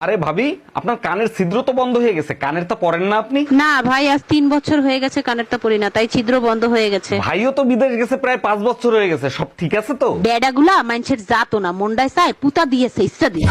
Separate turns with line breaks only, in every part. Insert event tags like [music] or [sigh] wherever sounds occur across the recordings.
আরে ভাবি আপনার কানের ছিদ্র তো বন্ধ হয়ে গেছে কানের তো পরেন না আপনি।
না ভাই আজ তিন বছর হয়ে গেছে কানেরটা পরি না তাই ছিদ্র বন্ধ হয়ে গেছে।
ভাইও তো বিদেশ গেছে প্রায় পাঁচ বছর হয়ে গেছে সব ঠিক আছে তো?
বেডাগুলা মানুষের জাতো না মন্ডায় চায় পুতা দিয়েছে ইচ্ছা দিয়ে।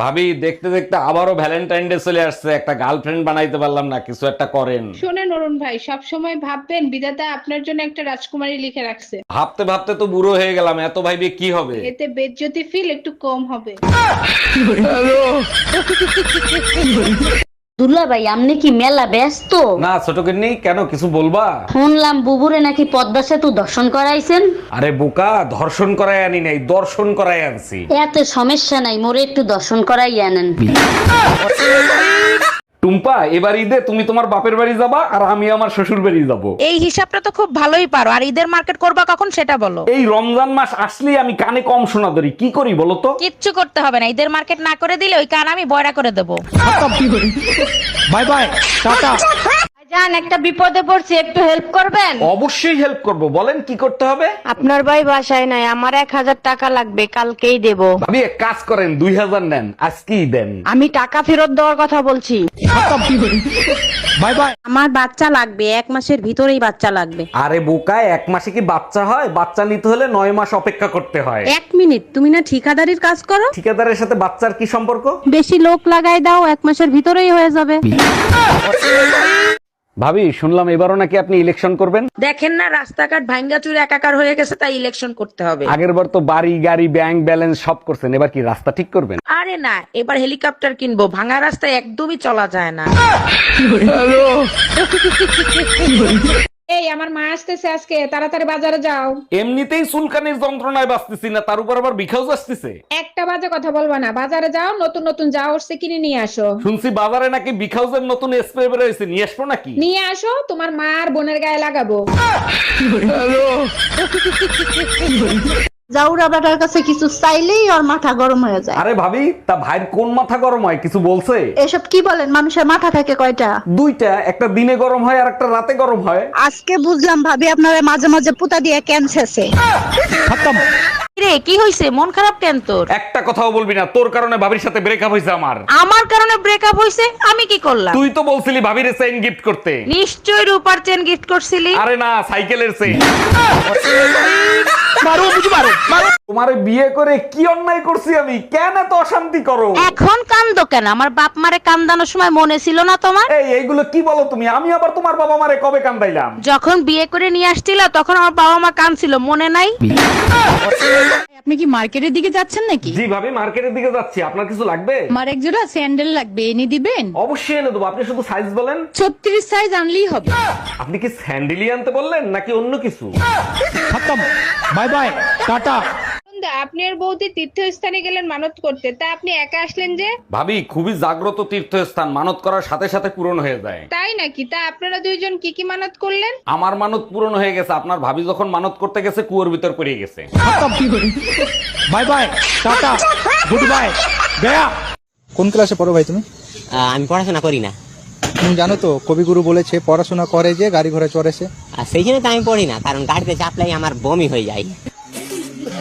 ভাবি দেখতে দেখতে আবারও ভ্যালেন্টাইন ডে চলে আসছে। একটা গার্লফ্রেন্ড বানাইতে পারলাম না কিছু একটা করেন।
শোনেন অরুণ ভাই সব সময় ভাববেন বিধাতা আপনার জন্য একটা রাজকুমারী লিখে রাখছে।
ভাবতে ভাবতে তো বুড়ো হয়ে গেলাম এত ভাইবে কি হবে?
এতে বেজ্জতি ফিল একটু কম হবে। [laughs]
দুলা ভাই আপনি কি মেলা ব্যস্ত?
না ছোট নেই কেন কিছু বলবা?
শুনলাম বুবুরে নাকি পদ্মা সেতু দর্শন করাইছেন।
আরে বোকা ধর্ষণ করাই আনি নাই দর্শন করাই আনছি।
এত সমস্যা নাই মোরে একটু দর্শন করাই আনেন।
টুম্পা এবার ঈদে তুমি তোমার বাপের বাড়ি যাবা আর আমি আমার শ্বশুর বাড়ি যাব।
এই হিসাবটা তো খুব ভালোই পারো। আর ঈদের মার্কেট করবা কখন সেটা বলো।
এই রমজান মাস আসলেই আমি কানে কম শোনা ধরি। কি করি বলো তো?
কিচ্ছু করতে হবে না। ঈদের মার্কেট না করে দিলে ওই কান আমি বয়রা করে দেবো।
বাই বাই টাটা।
জান একটা বিপদে পড়ছি একটু হেল্প করবেন?
অবশ্যই হেল্প করব। বলেন কি করতে হবে?
আপনার ভাই বাসায় নাই আমার এক হাজার টাকা লাগবে কালকেই দেব।
ভাবি এক কাজ করেন দুই হাজার নেন আজকেই দেন।
আমি টাকা ফেরত দেওয়ার কথা বলছি।
বাই বাই
আমার বাচ্চা লাগবে এক মাসের ভিতরেই বাচ্চা লাগবে।
আরে বোকায় এক মাসে কি বাচ্চা হয়? বাচ্চা নিতে হলে নয় মাস অপেক্ষা করতে হয়।
এক মিনিট তুমি না ঠিকাদারির কাজ করো?
ঠিকাদারের সাথে বাচ্চার কি সম্পর্ক?
বেশি লোক লাগাই দাও এক মাসের ভিতরেই হয়ে যাবে।
ভাবি শুনলাম এবারও নাকি আপনি ইলেকশন করবেন।
দেখেন না রাস্তাঘাট ভাঙ্গা চুর একাকার হয়ে গেছে তাই ইলেকশন করতে হবে।
আগের বার তো বাড়ি গাড়ি ব্যাংক ব্যালেন্স সব করছেন এবার কি রাস্তা ঠিক করবেন?
আরে না এবার হেলিকপ্টার কিনবো ভাঙা রাস্তায় একদমই চলা যায় না। [laughs]
এই আমার মা আসতেছে আজকে তাড়াতাড়ি বাজারে যাও।
এমনিতেই চুলকানির যন্ত্রণায় বাঁচতেছি না তার উপর আবার বিখাউজ আসতেছে
একটা বাজে কথা বলব না বাজারে যাও নতুন নতুন যা উঠছে কিনে নিয়ে আসো।
শুনছি বাজারে নাকি বিখাউজের নতুন স্প্রে বের হয়েছে নিয়ে আসব নাকি?
নিয়ে আসো তোমার মা আর বোনের গায়ে লাগাবো। [laughs] [laughs]
জাউরা বেটার কাছে কিছু চাইলেই ওর মাথা গরম হয়ে যায়।
আরে ভাবি তা ভাইয়ের কোন মাথা গরম হয় কিছু বলছে?
এসব কি বলেন মানুষের মাথা থাকে কয়টা?
দুইটা একটা দিনে গরম হয় আর একটা রাতে গরম হয়।
আজকে বুঝলাম ভাবি আপনারা মাঝে মাঝে পুতা দিয়ে ক্যান্সেছে
রে কি হইছে? মন খারাপ কেন তোর?
একটা কথাও বলবি না তোর কারণে ভাবির সাথে ব্রেকআপ হয়েছে আমার।
আমার কারণে ব্রেকআপ হইছে? আমি কি করলাম?
তুই তো বলছিলি ভাবির চেইন গিফট করতে।
নিশ্চয় রূপার চেন গিফট করছিলি।
আরে না সাইকেলের chain [laughs] Marombo de barulho. Marombo. তোমারে বিয়ে করে কি অন্যায় করছি আমি? কেন এত অশান্তি করো?
এখন কান্দো কেন? আমার বাপ মারে কান্দানোর সময় মনে ছিল না তোমার?
এই এইগুলো কি বলো তুমি? আমি আবার তোমার বাবা মারে কবে কান্দাইলাম?
যখন বিয়ে করে নিয়ে আসছিল তখন আমার বাবা মা কানছিল মনে নাই?
আপনি কি মার্কেটের দিকে যাচ্ছেন নাকি?
জি ভাবি মার্কেটের দিকে যাচ্ছি। আপনার কিছু লাগবে?
আমার এক জোড়া স্যান্ডেল লাগবে এনে দিবেন?
অবশ্যই এনে দেবো। আপনি শুধু সাইজ বলেন।
ছত্রিশ সাইজ আনলেই হবে।
আপনি কি স্যান্ডেলি আনতে বললেন নাকি অন্য কিছু? খতম। বাই বাই টাটা।
আপনি আর বৌদি তীর্থস্থানে গেলেন মানত করতে। তা আপনি একা আসলেন যে?
ভাবি খুবই জাগ্রত তীর্থস্থান মানত করার সাথে সাথে পূরণ হয়ে যায়।
তাই নাকি? তা আপনারা দুইজন কি কি মানত করলেন?
আমার মানত পূরণ হয়ে গেছে। আপনার ভাবি যখন মানত করতে গেছে কুয়োর ভিতর পড়ে গেছে। Bye bye tata good bye গয়া
কোন ক্লাসে পড়ো ভাই তুমি?
আমি পড়াশোনা করি না।
তুমি জানো তো কবিগুরু বলেছে পড়াশোনা করে যে গাড়ি ঘোড়া চড়েছে
আর সেই জন্য তো আমি পড়ি না কারণ গাড়িতে চাপলাই আমার বমি হয়ে যায়।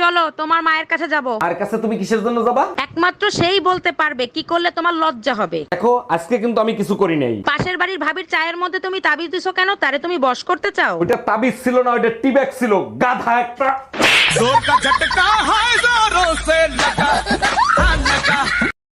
চলো তোমার মায়ের কাছে যাব।
আর কাছে তুমি কিসের জন্য যাবা?
একমাত্র সেই বলতে পারবে কি করলে তোমার লজ্জা হবে।
দেখো আজকে কিন্তু আমি কিছু করি নাই।
পাশের বাড়ির ভাবির চায়ের মধ্যে তুমি তাবিজ দিছো কেন? তারে তুমি বশ করতে চাও?
ওটা তাবিজ ছিল না ওটা টিব্যাগ ছিল গাধা একটা।